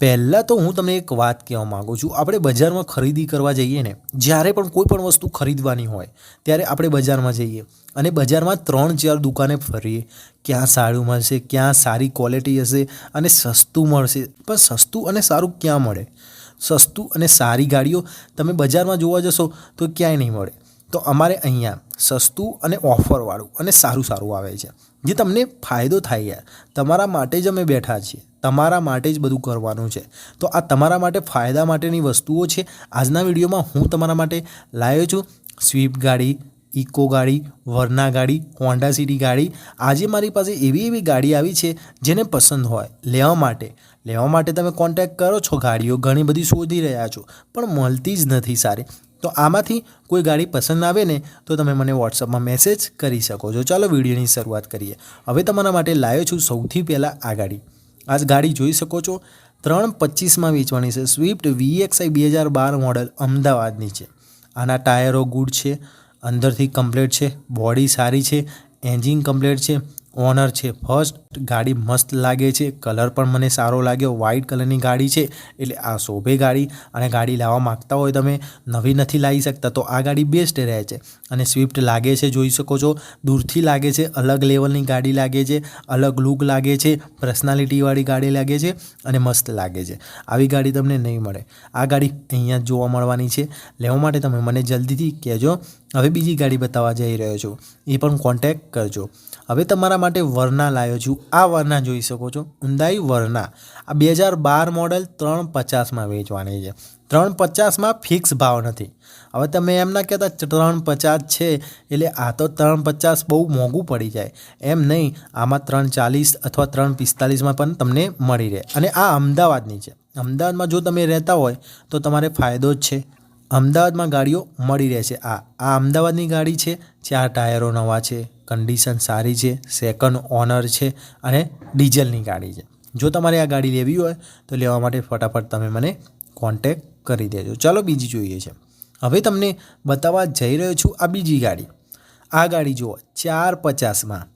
પહેલાં તો હું તમને એક વાત કહેવા માગું છું. આપણે બજારમાં ખરીદી કરવા જઈએ ને, જ્યારે પણ કોઈ પણ વસ્તુ ખરીદવાની હોય, ત્યારે આપણે બજારમાં જઈએ અને બજારમાં ત્રણ ચાર દુકાને ફરીએ. ક્યાં સારું મળશે, ક્યાં સારી ક્વોલિટી હશે અને સસ્તું મળશે. પણ સસ્તું અને સારું ક્યાં મળે? સસ્તું અને સારી ગાડીઓ તમે બજારમાં જોવા જશો તો ક્યાંય નહીં મળે. તો અમારે અહીંયા સસ્તું અને ઓફરવાળું અને સારું સારું આવે છે. જે તમને ફાયદો થાય તમારા માટે જ અમે બેઠા છીએ. તમારા માટે જ બધું કરવાનું છે. તો આ તમારા માટે ફાયદા માટેની વસ્તુઓ છે. આજના વિડીયોમાં હું તમારા માટે લાવ્યો છું સ્વિફ્ટ ગાડી, ઇકો ગાડી, વરના ગાડી, હોન્ડા સિટી ગાડી. આજે મારી પાસે એવી એવી ગાડી આવી છે જેને પસંદ હોય. લેવા માટે. લેવા માટે તમે કોન્ટેક્ટ કરો છો ગાડીઓ. ઘણી બધી શોધી રહ્યા છો, પણ મળતી જ નથી સારી. તો આમાંથી કોઈ ગાડી પસંદ આવે ને, તો તમે મને વોટ્સઅપમાં મેસેજ કરી શકો છો. ચાલો વિડીયોની શરૂઆત કરીએ. હવે તમારા માટે લાવ્યો છું સૌથી પહેલાં આ ગાડી. આ ગાડી જોઈ શકો છો. ત્રણ પચીસમાં વેચવાની છે. સ્વિફ્ટ વીએક્સઆઈ બે હજાર બાર મોડલ અમદાવાદની છે. આના ટાયરો ગુડ છે. અંદરથી કમ્પ્લેટ છે. બોડી સારી છે. એન્જિન કમ્પ્લેટ છે. ઓનર છે. ફર્સ્ટ ગાડી મસ્ત લાગે છે. કલર પણ મને સારો લાગ્યો. વ્હાઇટ કલરની ગાડી છે. એટલે આ શોભે ગાડી અને ગાડી લાવવા માગતા હોય તમે નવી નથી લાવી શકતા, તો આ ગાડી બેસ્ટ રહે છે. અને સ્વિફ્ટ લાગે છે, જોઈ શકો છો. દૂરથી લાગે છે. અલગ લેવલની ગાડી લાગે છે. અલગ લુક લાગે છે. પર્સનાલિટીવાળી ગાડી લાગે છે અને મસ્ત લાગે છે. આવી ગાડી તમને નહીં મળે. આ ગાડી અહીંયા જ જોવા મળવાની છે. લેવા માટે તમે મને જલ્દીથી કહેજો. હવે બીજી ગાડી બતાવવા જઈ રહ્યો છું. એ પણ કોન્ટેક્ટ કરજો. હવે તમારા માટે વરના લાવ્યો છું. આ વરના જોઈ શકો છો. ઉંદાઈ વરના. આ બે હજાર બાર મોડલ ત્રણ પચાસમાં વેચવાની છે. ત્રણ પચાસમાં ફિક્સ ભાવ નથી. હવે તમે એમ ના કહેતા ત્રણ પચાસ છે, એટલે આ તો ત્રણ પચાસ બહુ મોંઘું પડી જાય. એમ નહીં, આમાં ત્રણ ચાલીસ અથવા ત્રણ પિસ્તાલીસમાં પણ તમને મળી રહે. અને આ અમદાવાદની છે. અમદાવાદમાં જો તમે રહેતા હોય, તો તમારે ફાયદો જ છે. અમદાવાદમાં ગાડીઓ મળી રહે છે. આ આ અમદાવાદની ગાડી છે. ચાર ટાયરો નવા છે. કન્ડિશન સારી છે સેકન્ડ ઓનર છે અને ડીઝલની ગાડી છે. જો તમારે આ ગાડી લેવી હોય તો લેવા માટે ફટાફટ તમે મને કોન્ટેક કરી દેજો. ચાલો બીજી જોઈએ છે. હવે તમને બતાવવા જઈ રહ્યો છું આ બીજી ગાડી. આ ગાડી જુઓ, ચાર પચાસમાં.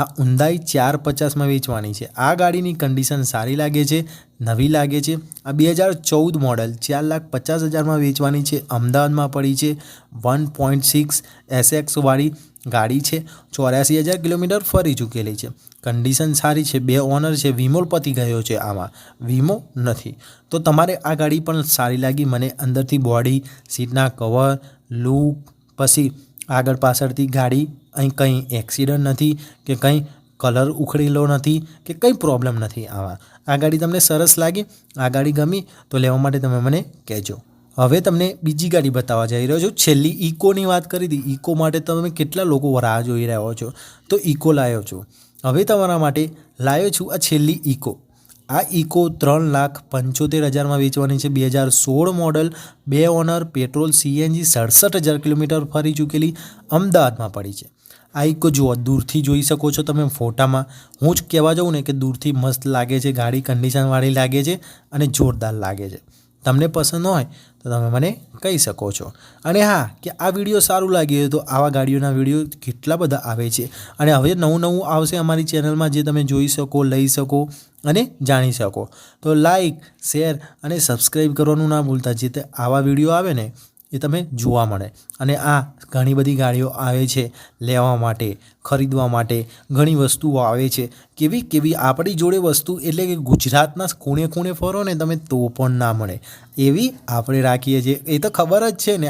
આ ઊંદાઈ ચાર પચાસમાં વેચવાની છે. આ ગાડીની કન્ડિશન સારી લાગે છે, નવી લાગે છે. આ બે હજાર ચૌદ મોડલ ચાર લાખ પચાસ હજારમાં વેચવાની છે. અમદાવાદમાં પડી છે. વન પોઈન્ટ સિક્સ એસએક્સવાળી ગાડી છે, ચોર્યાસી હજાર કિલોમીટર ફરી ચૂકેલી છે. કન્ડિશન સારી છે, બે ઓનર છે વીમો પતી ગયો છે આમાં. વીમો નથી. તો તમારે આ ગાડી પણ સારી લાગી, મને અંદરથી બોડી સીટના કવર લૂક પછી આગળ પાછળથી ગાડી, અહીં કંઈ એક્સિડન્ટ નથી, કે કંઈ કલર ઉખડેલો નથી, કે કંઈ પ્રોબ્લેમ નથી આવા આ ગાડી તમને સરસ લાગી, આ ગાડી ગમી, તો લેવા માટે તમે મને કહેજો. હવે તમને બીજી ગાડી બતાવવા જઈ રહ્યો છું. છેલ્લી ઇકોની વાત કરી હતી ઇકો માટે તમે કેટલા લોકો રાહ જોઈ રહ્યો છો? તો ઇકો લાવ્યો છું. હવે તમારા માટે લાવ્યો છું આ છેલ્લી ઇકો આ ઇકો ત્રણ લાખ પંચોતેર હજારમાં વેચવાની છે. બે હજાર સોળ મોડલ, બે ઓનર, પેટ્રોલ, સીએનજી, સડસઠ હજાર કિલોમીટર ફરી ચૂકેલી અમદાવાદમાં પડી છે. આ ઇકો જુઓ, દૂરથી જોઈ શકો છો તમે ફોટામાં. હું જ કહેવા જાઉં ને કે દૂરથી મસ્ત લાગે છે, ગાડી કન્ડિશનવાળી લાગે છે અને જોરદાર લાગે છે. તમને પસંદ હોય, તો તમે મને કહી શકો છો. અને હા, કે આ વીડિયો સારું લાગ્યું હોય તો આવા ગાડીઓના વીડિયો કેટલા બધા આવે છે. અને હવે નવું નવું આવશે અમારી ચેનલમાં જે તમે જોઈ શકો, લઈ શકો અને જાણી શકો. તો લાઈક શેર અને સબસ્ક્રાઈબ કરવાનું ના ભૂલતા. જે આવા વીડિયો આવે ને એ તમે જોવા મળે. અને આ ઘણી બધી ગાડીઓ આવે છે લેવા માટે, ખરીદવા માટે. ઘણી વસ્તુઓ આવે છે. કેવી કેવી આપણી જોડે વસ્તુ એટલે કે ગુજરાતના ખૂણે ખૂણે ફરો ને તમે તો પણ ના મળે. એવી આપણે રાખીએ છીએ. એ તો ખબર જ છે ને.